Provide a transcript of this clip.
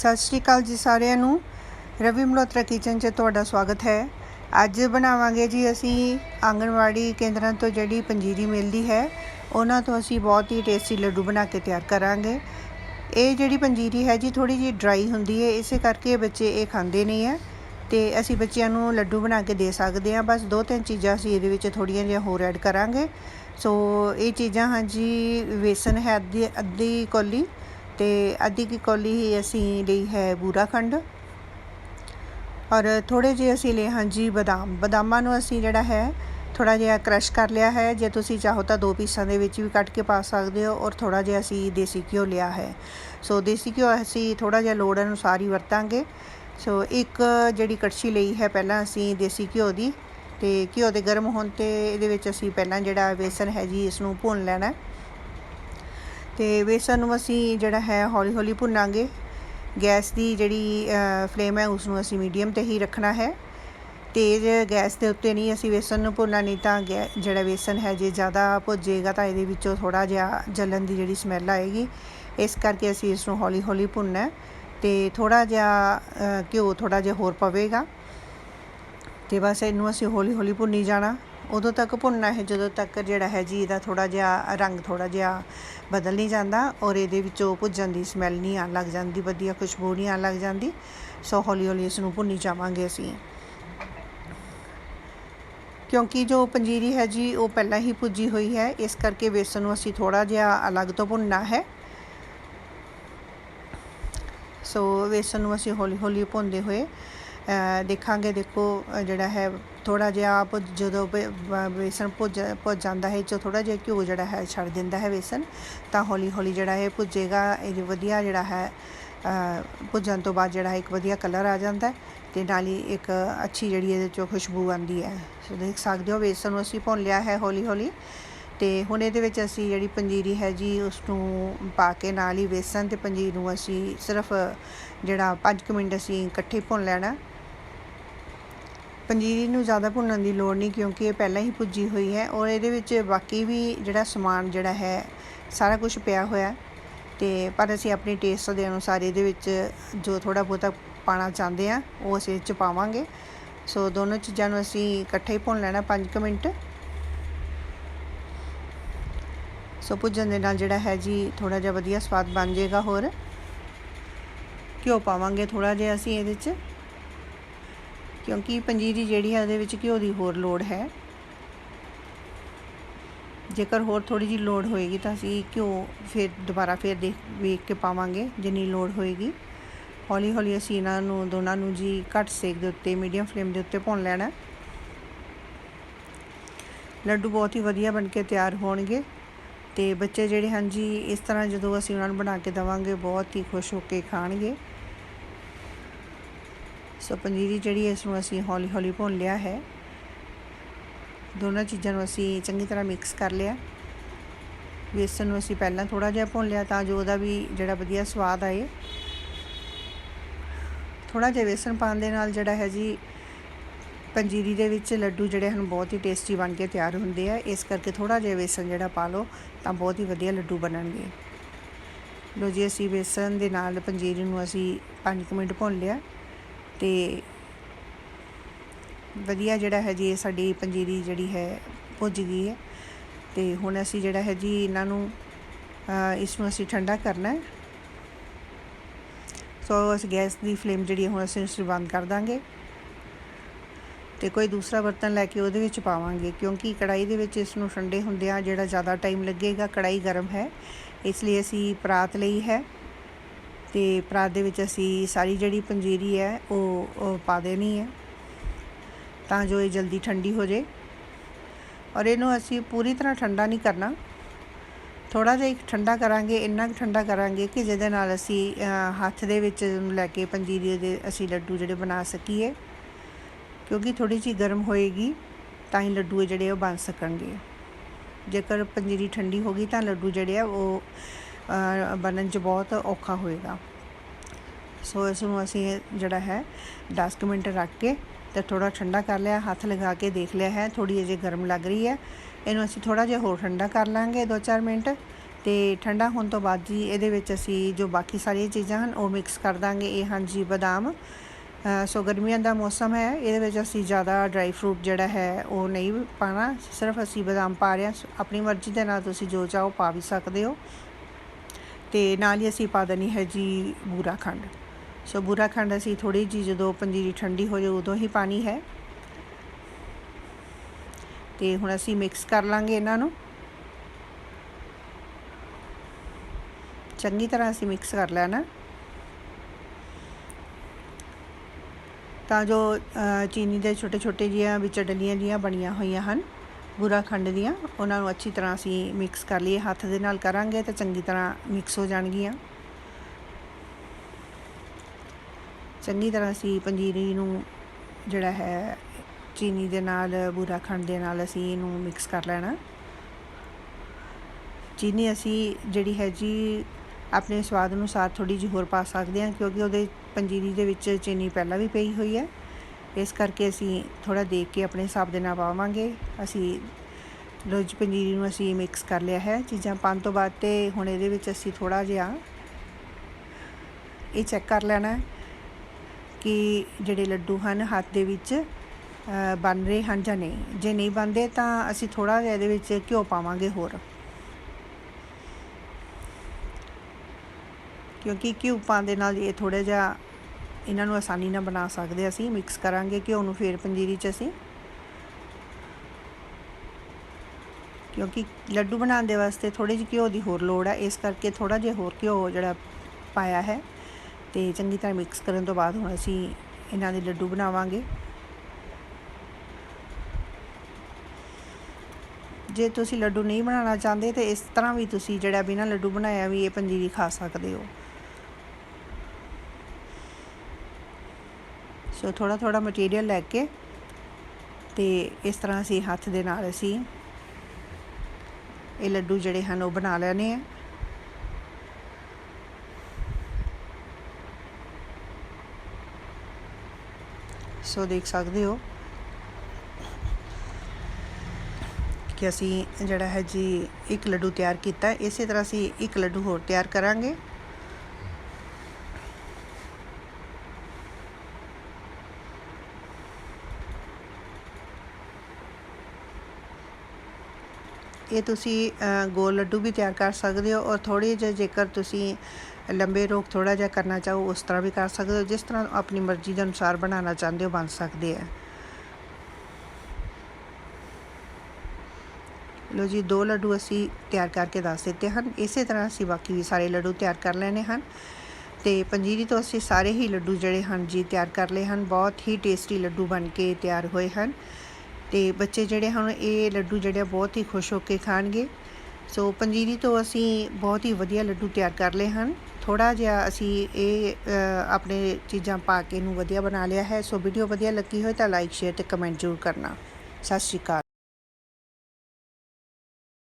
ਸਤਿ ਸ਼੍ਰੀ ਅਕਾਲ ਜੀ ਸਾਰਿਆਂ ਨੂੰ। ਰਵੀ ਮਲਹੋਤਰਾ ਕਿਚਨ 'ਚ ਤੁਹਾਡਾ ਸਵਾਗਤ ਹੈ। ਅੱਜ ਬਣਾਵਾਂਗੇ ਜੀ ਅਸੀਂ ਆਂਗਣਵਾੜੀ ਕੇਂਦਰਾਂ ਤੋਂ ਜਿਹੜੀ ਪੰਜੀਰੀ ਮਿਲਦੀ ਹੈ, ਉਹਨਾਂ ਤੋਂ ਅਸੀਂ ਬਹੁਤ ਹੀ ਟੇਸਟੀ ਲੱਡੂ ਬਣਾ ਕੇ ਤਿਆਰ ਕਰਾਂਗੇ। ਇਹ ਜਿਹੜੀ ਪੰਜੀਰੀ ਹੈ ਜੀ ਥੋੜੀ ਜਿਹੀ ਡਰਾਈ ਹੁੰਦੀ ਹੈ, ਇਸੇ ਕਰਕੇ ਬੱਚੇ ਇਹ ਖਾਂਦੇ ਨਹੀਂ ਹੈ ਤੇ ਅਸੀਂ ਬੱਚਿਆਂ ਨੂੰ ਲੱਡੂ ਬਣਾ ਕੇ ਦੇ ਸਕਦੇ ਹਾਂ। ਬਸ ਦੋ ਤਿੰਨ ਚੀਜ਼ਾਂ ਅਸੀਂ ਇਹਦੇ ਵਿੱਚ ਥੋੜੀਆਂ ਜਿਹੀਆਂ ਹੋਰ ਐਡ ਕਰਾਂਗੇ। ਸੋ ਇਹ ਚੀਜ਼ਾਂ ਹਾਂ ਜੀ ਵੇਸਨ ਹੈ ਅੱਧੀ ਅੱਧੀ ਕੌਲੀ ਤੇ ਅੱਧੀ ਕੀ ਕੌਲੀ ਹੀ ਅਸੀਂ ਲਈ ਹੈ ਬੂਰਾ ਖੰਡ। ਔਰ ਥੋੜੇ ਜਿਹੇ ਅਸੀਂ ਲਏ ਹਾਂ ਜੀ ਬਦਾਮ। ਬਦਾਮਾਂ ਨੂੰ ਅਸੀਂ ਜਿਹੜਾ ਹੈ ਥੋੜਾ ਜਿਹਾ ਕ੍ਰਸ਼ ਕਰ ਲਿਆ ਹੈ। ਜੇ ਤੁਸੀਂ ਚਾਹੋ ਤਾਂ ਦੋ ਪੀਸਾਂ ਦੇ ਵਿੱਚ ਵੀ ਕੱਟ ਕੇ ਪਾ ਸਕਦੇ ਹੋ ਔਰ ਥੋੜਾ ਜਿਹਾ ਅਸੀਂ ਦੇਸੀ ਘਿਓ ਲਿਆ ਹੈ। ਸੋ ਦੇਸੀ ਘਿਓ ਅਸੀਂ ਥੋੜਾ ਜਿਹਾ ਲੋੜ ਅਨੁਸਾਰ ਹੀ ਵਰਤਾਂਗੇ। ਸੋ ਇੱਕ ਜਿਹੜੀ ਕੜਛੀ ਲਈ ਹੈ ਪਹਿਲਾਂ ਅਸੀਂ ਦੇਸੀ ਘਿਓ ਦੀ ਤੇ ਘਿਓ ਦੇ ਗਰਮ ਹੋਣ ਤੇ ਇਹਦੇ ਵਿੱਚ ਅਸੀਂ ਪਹਿਲਾਂ ਜਿਹੜਾ ਵੇਸਨ ਹੈ ਜੀ ਇਸ ਨੂੰ ਭੁੰਨ ਲੈਣਾ ਤੇ ਵੇਸਣ ਨੂੰ ਅਸੀਂ ਜਿਹੜਾ ਹੈ ਹੌਲੀ ਹੌਲੀ ਭੁੰਨਾਂਗੇ। ਗੈਸ ਦੀ ਜਿਹੜੀ ਫਲੇਮ ਹੈ ਉਸ ਨੂੰ ਅਸੀਂ ਮੀਡੀਅਮ ਤੇ ਹੀ ਰੱਖਣਾ ਹੈ। ਤੇਜ਼ ਗੈਸ ਦੇ ਉੱਤੇ ਨਹੀਂ ਅਸੀਂ ਵੇਸਣ ਨੂੰ ਭੁੰਨਣਾ, ਨਹੀਂ ਤਾਂ ਜਿਹੜਾ ਵੇਸਣ ਹੈ ਜੇ ਜ਼ਿਆਦਾ ਭੁੱਜੇਗਾ ਤਾਂ ਇਹਦੇ ਵਿੱਚੋਂ ਥੋੜਾ ਜਿਹਾ ਜਲਨ ਦੀ ਜਿਹੜੀ ਸਮੈਲ ਆਏਗੀ। ਇਸ ਕਰਕੇ ਅਸੀਂ ਇਸ ਨੂੰ ਹੌਲੀ ਹੌਲੀ ਭੁੰਨਣਾ ਤੇ ਥੋੜਾ ਜਿਹਾ ਘਿਓ ਥੋੜਾ ਜਿਹਾ ਹੋਰ ਪਵੇਗਾ। ਤੇ ਬਸ ਇਹਨੂੰ ਅਸੀਂ ਹੌਲੀ ਹੌਲੀ ਭੁੰਨੀ ਜਾਣਾ। ਉਦੋਂ ਤੱਕ ਭੁੰਨਣਾ ਹੈ, ਜਦੋਂ ਤੱਕ ਜਿਹੜਾ ਹੈ ਜੀ ਇਹਦਾ ਥੋੜਾ ਜਿਹਾ ਰੰਗ ਥੋੜਾ ਜਿਹਾ ਬਦਲ ਨਹੀਂ ਜਾਂਦਾ ਔਰ ਇਹਦੇ ਵਿੱਚੋਂ ਭੁੱਜਣ ਦੀ ਸਮੈਲ ਨਹੀਂ ਆਣ ਲੱਗ ਜਾਂਦੀ, ਵਧੀਆ ਖੁਸ਼ਬੂ ਨਹੀਂ ਆਣ ਲੱਗ ਜਾਂਦੀ, ਸੋ ਹੌਲੀ ਹੌਲੀ ਇਸ ਨੂੰ ਭੁੰਨੀ ਜਾਵਾਂਗੇ ਅਸੀਂ। ਕਿਉਂਕਿ ਜੋ ਪੰਜੀਰੀ ਹੈ ਜੀ, ਉਹ ਪਹਿਲਾਂ ਹੀ ਭੁੱਜੀ ਹੋਈ ਹੈ, ਇਸ ਕਰਕੇ ਵੇਸਣ ਨੂੰ ਅਸੀਂ ਥੋੜਾ ਜਿਹਾ ਅਲੱਗ ਤੋਂ ਭੁੰਨਣਾ ਹੈ। ਸੋ ਵੇਸਣ ਨੂੰ ਅਸੀਂ ਹੌਲੀ ਹੌਲੀ ਭੁੰਨਦੇ ਹੋਏ ਦੇਖਾਂਗੇ, ਦੇਖੋ ਜਿਹੜਾ ਹੈ ਥੋੜਾ ਜਿਹਾ ਆਪ ਜਦੋਂ ਵੇਸਣ ਭੁੱਜ ਭੁੱਜ ਜਾਂਦਾ ਹੈ ਜੋ ਥੋੜਾ ਜਿਹਾ ਘਿਓ ਜਿਹੜਾ ਹੈ, ਛੱਡ ਦਿੰਦਾ ਹੈ ਵੇਸਣ, ਤਾਂ ਹੌਲੀ ਹੌਲੀ ਜਿਹੜਾ ਇਹ ਭੁੱਜੇਗਾ, ਇਹ ਵਧੀਆ ਜਿਹੜਾ ਹੈ ਭੁੱਜਣ ਤੋਂ ਬਾਅਦ ਜਿਹੜਾ ਇੱਕ ਵਧੀਆ ਕਲਰ ਆ ਜਾਂਦਾ ਤੇ ਨਾਲ ਹੀ ਇੱਕ ਅੱਛੀ ਜਿਹੜੀ ਇਹਦੇ ਚੋਂ ਖੁਸ਼ਬੂ ਆਉਂਦੀ ਹੈ। ਸੋ ਦੇਖ ਸਕਦੇ ਹੋ, ਵੇਸਣ ਨੂੰ ਅਸੀਂ ਭੁੰਨ ਲਿਆ ਹੈ ਹੌਲੀ ਹੌਲੀ ਤੇ ਹੁਣ ਇਹਦੇ ਵਿੱਚ ਅਸੀਂ ਜਿਹੜੀ ਪੰਜੀਰੀ ਹੈ ਜੀ ਉਸ ਨੂੰ ਪਾ ਕੇ ਨਾਲ ਹੀ ਵੇਸਣ ਤੇ ਪੰਜੀਰ ਨੂੰ ਅਸੀਂ ਸਿਰਫ ਜਿਹੜਾ 5 ਮਿੰਟ ਅਸੀਂ ਇਕੱਠੇ ਭੁੰਨ ਲੈਣਾ। ਪੰਜੀਰੀ ਨੂੰ ਜ਼ਿਆਦਾ ਭੁੰਨਣ ਦੀ ਲੋੜ ਨਹੀਂ ਕਿਉਂਕਿ ਇਹ ਪਹਿਲਾਂ ਹੀ ਭੁੱਜੀ ਹੋਈ ਹੈ ਔਰ ਇਹਦੇ ਵਿੱਚ ਬਾਕੀ ਵੀ ਜਿਹੜਾ ਸਮਾਨ ਜਿਹੜਾ ਹੈ, ਸਾਰਾ ਕੁਝ ਪਿਆ ਹੋਇਆ ਤੇ ਪਰ ਅਸੀਂ ਆਪਣੇ ਟੇਸਟ ਦੇ ਅਨੁਸਾਰ ਇਹਦੇ ਵਿੱਚ ਜੋ ਥੋੜਾ ਬਹੁਤਾ ਪਾਣਾ ਚਾਹੁੰਦੇ ਆ ਉਹ ਅਸੀਂ ਇਹ ਚ ਪਾਵਾਂਗੇ। ਸੋ ਦੋਨੋਂ ਚੀਜ਼ਾਂ ਨੂੰ ਅਸੀਂ ਇਕੱਠੇ ਹੀ ਭੁੰਨ ਲੈਣਾ 5 ਮਿੰਟ। ਸੋ ਭੁੱਜਣ ਦੇ ਨਾਲ ਜਿਹੜਾ ਹੈ ਜੀ ਥੋੜਾ ਜਿਹਾ ਵਧੀਆ ਸਵਾਦ ਬਣ ਜਾਏਗਾ ਹੋਰ। ਘਿਓ ਪਾਵਾਂਗੇ ਥੋੜਾ ਜਿਹਾ ਅਸੀਂ ਇਹਦੇ 'ਚ। ਕਿਉਂਕਿ ਪੰਜੀਰੀ ਜਿਹੜੀ ਹੈ ਉਹਦੇ ਵਿੱਚ ਘਿਓ ਦੀ ਹੋਰ ਲੋੜ ਹੈ। ਜੇਕਰ ਹੋਰ ਥੋੜੀ ਜੀ ਲੋੜ ਹੋਏਗੀ ਤਾਂ ਅਸੀਂ ਘਿਓ ਫਿਰ ਦੁਬਾਰਾ ਫਿਰ ਦੇਖ ਵੇਖ ਕੇ ਪਾਵਾਂਗੇ ਜਿੰਨੀ ਲੋੜ ਹੋਏਗੀ। ਹੌਲੀ ਹੌਲੀ ਅਸੀਂ ਇਹਨਾਂ ਨੂੰ, ਦੋਨਾਂ ਨੂੰ ਜੀ ਘੱਟ ਸੇਕ ਦੇ ਉੱਤੇ, ਮੀਡੀਅਮ ਫਲੇਮ ਦੇ ਉੱਤੇ ਭੁੰਨ ਲੈਣਾ ਲੱਡੂ ਬਹੁਤ ਹੀ ਵਧੀਆ ਬਣ ਕੇ ਤਿਆਰ ਹੋਣਗੇ ਤੇ ਬੱਚੇ ਜਿਹੜੇ ਹਨ ਜੀ, ਇਸ ਤਰ੍ਹਾਂ ਜਦੋਂ ਅਸੀਂ ਉਹਨਾਂ ਨੂੰ ਬਣਾ ਕੇ ਦਵਾਂਗੇ, ਬਹੁਤ ਹੀ ਖੁਸ਼ ਹੋ ਕੇ ਖਾਣਗੇ। ਸੋ ਪੰਜੀਰੀ ਜਿਹੜੀ ਇਸ ਨੂੰ ਅਸੀਂ ਹੌਲੀ ਹੌਲੀ ਭੁੰਨ ਲਿਆ ਹੈ। ਦੋਨਾਂ ਚੀਜ਼ਾਂ ਨੂੰ ਅਸੀਂ ਚੰਗੀ ਤਰ੍ਹਾਂ ਮਿਕਸ ਕਰ ਲਿਆ। ਵੇਸਣ ਨੂੰ ਅਸੀਂ ਪਹਿਲਾਂ ਥੋੜਾ ਜਿਹਾ ਭੁੰਨ ਲਿਆ ਤਾਂ ਜੋ ਉਹਦਾ ਵੀ ਜਿਹੜਾ ਵਧੀਆ ਸਵਾਦ ਆਏ। ਥੋੜਾ ਜਿਹਾ ਵੇਸਣ ਪਾਉਣ ਦੇ ਨਾਲ ਜਿਹੜਾ ਹੈ ਜੀ, ਪੰਜੀਰੀ ਦੇ ਵਿੱਚ ਲੱਡੂ ਜਿਹੜੇ ਹਨ, ਬਹੁਤ ਹੀ ਟੇਸਟੀ ਬਣ ਕੇ ਤਿਆਰ ਹੁੰਦੇ ਆ। ਇਸ ਕਰਕੇ ਥੋੜਾ ਜਿਹਾ ਵੇਸਣ ਜਿਹੜਾ ਪਾ ਲਓ, ਤਾਂ ਬਹੁਤ ਹੀ ਵਧੀਆ ਲੱਡੂ ਬਣਨਗੇ। ਲੋ ਜੀ, ਅਸੀਂ ਵੇਸਣ ਦੇ ਨਾਲ ਪੰਜੀਰੀ ਨੂੰ ਅਸੀਂ 5 ਮਿੰਟ ਭੁੰਨ ਲਿਆ। ਤੇ ਵਧੀਆ ਜਿਹੜਾ ਹੈ ਜੀ, ਇਹ ਸਾਡੀ ਪੰਜੀਰੀ ਜਿਹੜੀ ਹੈ, ਭੁੱਜ ਗਈ ਹੈ। ਤੇ ਹੁਣ ਅਸੀਂ ਜਿਹੜਾ ਹੈ ਜੀ, ਇਹਨਾਂ ਨੂੰ ਇਸ ਨੂੰ ਅਸੀਂ ਠੰਡਾ ਕਰਨਾ ਹੈ। ਸੋ ਅਸੀਂ ਗੈਸ ਦੀ ਫਲੇਮ ਜਿਹੜੀ ਹੁਣ ਅਸੀਂ ਇਸ ਨੂੰ ਬੰਦ ਕਰ ਦਾਂਗੇ। ਤੇ ਕੋਈ ਦੂਸਰਾ ਬਰਤਨ ਲੈ ਕੇ ਉਹਦੇ ਵਿੱਚ ਪਾਵਾਂਗੇ, ਕਿਉਂਕਿ ਕੜਾਈ ਦੇ ਵਿੱਚ ਇਸ ਨੂੰ ਠੰਡੇ ਹੁੰਦਿਆਂ ਜਿਹੜਾ ਜ਼ਿਆਦਾ ਟਾਈਮ ਲੱਗੇਗਾ ਕੜਾਈ ਗਰਮ ਹੈ। ਇਸ ਲਈ ਅਸੀਂ ਪਰਾਤ ਲਈ ਹੈ। ਅਤੇ ਪਰਾਤ ਦੇ ਵਿੱਚ ਅਸੀਂ ਸਾਰੀ ਜਿਹੜੀ ਪੰਜੀਰੀ ਹੈ, ਉਹ ਪਾ ਦੇਣੀ ਹੈ ਤਾਂ ਜੋ ਇਹ ਜਲਦੀ ਠੰਡੀ ਹੋ ਜਾਏ। ਔਰ ਇਹਨੂੰ ਅਸੀਂ ਪੂਰੀ ਤਰ੍ਹਾਂ ਠੰਡਾ ਨਹੀਂ ਕਰਨਾ। ਥੋੜਾ ਜਿਹਾ ਠੰਡਾ ਕਰਾਂਗੇ, ਇੰਨਾ ਕੁ ਠੰਡਾ ਕਰਾਂਗੇ ਕਿ ਜਿਹਦੇ ਨਾਲ ਅਸੀਂ ਹੱਥ ਦੇ ਵਿੱਚ ਲੈ ਕੇ ਪੰਜੀਰੀ ਦੇ ਅਸੀਂ ਲੱਡੂ ਜਿਹੜੇ ਬਣਾ ਸਕੀਏ। ਕਿਉਂਕਿ ਥੋੜੀ ਜਿਹੀ ਗਰਮ ਹੋਏਗੀ, ਤਾਂ ਹੀ ਲੱਡੂ ਜਿਹੜੇ ਉਹ ਬਣ ਸਕਣਗੇ। ਜੇਕਰ ਪੰਜੀਰੀ ਠੰਡੀ ਹੋ ਗਈ ਤਾਂ ਲੱਡੂ ਜਿਹੜੇ ਆ ਉਹ ਬਣਨ 'ਚ ਬਹੁਤ ਔਖਾ ਹੋਏਗਾ। ਸੋ ਇਸ ਨੂੰ ਅਸੀਂ ਜਿਹੜਾ ਹੈ 10 ਮਿੰਟ ਰੱਖ ਕੇ ਤੇ ਥੋੜਾ ਠੰਡਾ ਕਰ ਲਿਆ, ਹੱਥ ਲਗਾ ਕੇ ਦੇਖ ਲਿਆ ਹੈ ਥੋੜੀ ਅਜੇ ਗਰਮ ਲੱਗ ਰਹੀ ਹੈ। ਇਹਨੂੰ ਅਸੀਂ ਥੋੜਾ ਜਿਹਾ ਹੋਰ ਠੰਡਾ ਕਰ ਲਾਂਗੇ 2-4 ਮਿੰਟ ਤੇ ਠੰਡਾ ਹੋਣ ਤੋਂ ਬਾਅਦ ਜੀ ਇਹਦੇ ਵਿੱਚ ਅਸੀਂ ਜੋ ਬਾਕੀ ਸਾਰੀਆਂ ਚੀਜ਼ਾਂ ਹਨ, ਉਹ ਮਿਕਸ ਕਰ ਦਾਂਗੇ। ਇਹ ਹਨ ਜੀ ਬਦਾਮ। ਸੋ ਗਰਮੀਆਂ ਦਾ ਮੌਸਮ ਹੈ, ਇਹਦੇ ਵਿੱਚ ਅਸੀਂ ਜ਼ਿਆਦਾ ਡਰਾਈ ਫਰੂਟ ਜਿਹੜਾ ਹੈ, ਉਹ ਨਹੀਂ ਪਾਣਾ। ਸਿਰਫ ਅਸੀਂ ਬਦਾਮ ਪਾ ਰਹੇ ਹਾਂ। ਆਪਣੀ ਮਰਜ਼ੀ ਦੇ ਨਾਲ ਤੁਸੀਂ ਜੋ ਚਾਹੋ ਪਾ ਵੀ ਸਕਦੇ ਹੋ। ਤੇ ਨਾਲ ਹੀ ਅਸੀਂ ਪਾ ਦੇਣੀ ਹੈ ਜੀ ਬੂਰਾ ਖੰਡ। ਸੋ ਬੂਰਾ ਖੰਡ ਅਸੀਂ ਥੋੜੀ ਜੀ ਜਦੋਂ ਪੰਜੀਰੀ ਠੰਡੀ ਹੋ ਜਾਏ ਉਦੋਂ ਹੀ ਪਾਣੀ ਹੈ। ਤੇ ਹੁਣ ਅਸੀਂ ਮਿਕਸ ਕਰ ਲਾਂਗੇ ਇਹਨਾਂ ਨੂੰ। ਚੰਗੀ ਤਰ੍ਹਾਂ ਅਸੀਂ ਮਿਕਸ ਕਰ ਲੈਣਾ। ਤਾਂ ਜੋ ਚੀਨੀ ਦੇ ਛੋਟੇ ਛੋਟੇ ਜਿਹੀਆਂ ਵਿੱਚ ਡਲੀਆਂ ਜੀਆਂ ਬਣੀਆਂ ਹੋਈਆਂ ਹਨ। ਬੁਰਾ ਖੰਡ ਦੀਆਂ, ਉਹਨਾਂ ਨੂੰ ਅੱਛੀ ਤਰ੍ਹਾਂ ਅਸੀਂ ਮਿਕਸ ਕਰ ਲਈਏ, ਹੱਥ ਦੇ ਨਾਲ ਕਰਾਂਗੇ ਤਾਂ ਚੰਗੀ ਤਰ੍ਹਾਂ ਮਿਕਸ ਹੋ ਜਾਣਗੀਆਂ। ਚੰਗੀ ਤਰ੍ਹਾਂ ਅਸੀਂ ਪੰਜੀਰੀ ਨੂੰ ਜਿਹੜਾ ਹੈ, ਚੀਨੀ ਦੇ ਨਾਲ ਬੂਰਾ ਖੰਡ ਦੇ ਨਾਲ ਅਸੀਂ ਇਹਨੂੰ ਮਿਕਸ ਕਰ ਲੈਣਾ। ਚੀਨੀ ਅਸੀਂ ਜਿਹੜੀ ਹੈ ਜੀ ਆਪਣੇ ਸਵਾਦ ਅਨੁਸਾਰ ਥੋੜੀ ਜਿਹੀ ਹੋਰ ਪਾ ਸਕਦੇ ਹਾਂ, ਕਿਉਂਕਿ ਉਹਦੇ ਪੰਜੀਰੀ ਦੇ ਵਿੱਚ ਚੀਨੀ ਪਹਿਲਾਂ ਵੀ ਪਈ ਹੋਈ ਹੈ। ਇਸ ਕਰਕੇ ਅਸੀਂ ਥੋੜਾ ਦੇਖ ਕੇ ਆਪਣੇ ਹਿਸਾਬ ਦੇ ਨਾਲ ਪਾਵਾਂਗੇ ਅਸੀਂ ਲੋ ਪਨੀਰੀ ਨੂੰ ਅਸੀਂ ਮਿਕਸ ਕਰ ਲਿਆ ਹੈ। ਚੀਜ਼ਾਂ ਪਾਉਣ ਤੋਂ ਬਾਅਦ ਤੇ ਹੁਣ ਇਹਦੇ ਵਿੱਚ ਅਸੀਂ ਥੋੜਾ ਜਿਹਾ ਇਹ ਚੈੱਕ ਕਰ ਲੈਣਾ ਕਿ ਜਿਹੜੇ ਲੱਡੂ ਹਨ, ਹੱਥ ਦੇ ਵਿੱਚ ਬਣ ਰਹੇ ਹਨ ਜਾਂ ਨਹੀਂ। ਜੇ ਨਹੀਂ ਬਣਦੇ ਤਾਂ ਅਸੀਂ ਥੋੜਾ ਜਿਹਾ ਇਹਦੇ ਵਿੱਚ ਘਿਓ ਪਾਵਾਂਗੇ ਹੋਰ। ਕਿਉਂਕਿ ਘਿਓ ਪਾਉਣ ਦੇ ਨਾਲ ਇਹ ਥੋੜਾ ਜਿਹਾ ਇਹਨਾਂ ਨੂੰ ਆਸਾਨੀ ਨਾਲ ਬਣਾ ਸਕਦੇ ਅਸੀਂ ਮਿਕਸ ਕਰਾਂਗੇ ਘਿਓ ਨੂੰ ਫੇਰ ਪੰਜੀਰੀ 'ਚ ਅਸੀਂ। ਕਿਉਂਕਿ ਲੱਡੂ ਬਣਾਉਣ ਦੇ ਵਾਸਤੇ ਥੋੜੀ ਜਿਹੇ ਘਿਓ ਦੀ ਹੋਰ ਲੋੜ ਹੈ, ਇਸ ਕਰਕੇ ਥੋੜਾ ਜਿਹਾ ਹੋਰ ਘਿਓ ਜਿਹੜਾ ਪਾਇਆ ਹੈ। ਤੇ ਚੰਗੀ ਤਰ੍ਹਾਂ ਮਿਕਸ ਕਰਨ ਤੋਂ ਬਾਅਦ ਹੁਣ ਅਸੀਂ ਇਹਨਾਂ ਦੇ ਲੱਡੂ ਬਣਾਵਾਂਗੇ। ਜੇ ਤੁਸੀਂ ਲੱਡੂ ਨਹੀਂ ਬਣਾਉਣਾ ਚਾਹੁੰਦੇ ਤੇ ਇਸ ਤਰ੍ਹਾਂ ਵੀ ਤੁਸੀਂ ਜਿਹੜਾ ਬਿਨਾਂ ਲੱਡੂ ਬਣਾਇਆ ਵੀ ਇਹ ਪੰਜੀਰੀ ਖਾ ਸਕਦੇ ਹੋ। ਸੋ ਥੋੜਾ ਥੋੜਾ ਮਟੀਰੀਅਲ ਲੈ ਕੇ ਤੇ ਇਸ ਤਰ੍ਹਾਂ ਅਸੀਂ ਹੱਥ ਦੇ ਨਾਲ ਅਸੀਂ ਇਹ ਲੱਡੂ ਜਿਹੜੇ ਹਨ ਉਹ ਬਣਾ ਲੈਣੇ ਆ। ਸੋ ਦੇਖ ਸਕਦੇ ਹੋ ਕਿ ਅਸੀਂ ਜਿਹੜਾ ਹੈ ਜੀ ਇੱਕ ਲੱਡੂ ਤਿਆਰ ਕੀਤਾ। ਇਸੇ ਤਰ੍ਹਾਂ ਅਸੀਂ ਇੱਕ ਲੱਡੂ ਹੋਰ ਤਿਆਰ ਕਰਾਂਗੇ। ਇਹ ਤੁਸੀਂ ਗੋਲ ਲੱਡੂ ਵੀ ਤਿਆਰ ਕਰ ਸਕਦੇ ਹੋ ਔਰ ਥੋੜੇ ਜਿਹੇ ਜੇਕਰ ਤੁਸੀਂ ਲੰਬੇ ਰੋਕ ਥੋੜਾ ਜਿਹਾ ਕਰਨਾ ਚਾਹੋ, ਉਸ ਤਰ੍ਹਾਂ ਵੀ ਕਰ ਸਕਦੇ ਹੋ, ਜਿਸ ਤਰ੍ਹਾਂ ਆਪਣੀ ਮਰਜ਼ੀ ਦੇ ਅਨੁਸਾਰ ਬਣਾਉਣਾ ਚਾਹੁੰਦੇ ਹੋ, ਬਣ ਸਕਦੇ ਆ ਲੋ ਜੀ, ਦੋ ਲੱਡੂ ਅਸੀਂ ਤਿਆਰ ਕਰਕੇ ਦੱਸ ਦਿੱਤੇ ਹਨ। ਇਸੇ ਤਰ੍ਹਾਂ ਅਸੀਂ ਬਾਕੀ ਵੀ ਸਾਰੇ ਲੱਡੂ ਤਿਆਰ ਕਰ ਲੈਣੇ ਹਨ। ਤੇ ਪੰਜੀਰੀ ਤੋਂ ਅਸੀਂ ਸਾਰੇ ਹੀ ਲੱਡੂ ਜਿਹੜੇ ਹਨ ਜੀ ਤਿਆਰ ਕਰ ਲਏ ਹਨ। ਬਹੁਤ ਹੀ ਟੇਸਟੀ ਲੱਡੂ ਬਣ ਕੇ ਤਿਆਰ ਹੋਏ ਹਨ। ਤੇ ਬੱਚੇ ਜਿਹੜੇ ਹਨ, ਇਹ ਲੱਡੂ ਜਿਹੜੇ ਬਹੁਤ ਹੀ ਖੁਸ਼ ਹੋ ਕੇ ਖਾਣਗੇ। ਸੋ ਪੰਜੀਰੀ ਤੋਂ ਅਸੀਂ ਬਹੁਤ ਹੀ ਵਧੀਆ ਲੱਡੂ ਤਿਆਰ ਕਰ ਲਏ ਹਨ। ਥੋੜਾ ਜਿਹਾ ਅਸੀਂ ਇਹ ਆਪਣੇ ਚੀਜ਼ਾਂ ਪਾ ਕੇ ਇਹਨੂੰ ਵਧੀਆ ਬਣਾ ਲਿਆ ਹੈ। ਸੋ ਵੀਡੀਓ ਵਧੀਆ ਲੱਗੀ ਹੋਏ ਤਾਂ ਲਾਈਕ, ਸ਼ੇਅਰ ਤੇ ਕਮੈਂਟ ਜ਼ਰੂਰ ਕਰਨਾ। ਸਤਿ ਸ਼੍ਰੀ ਅਕਾਲ।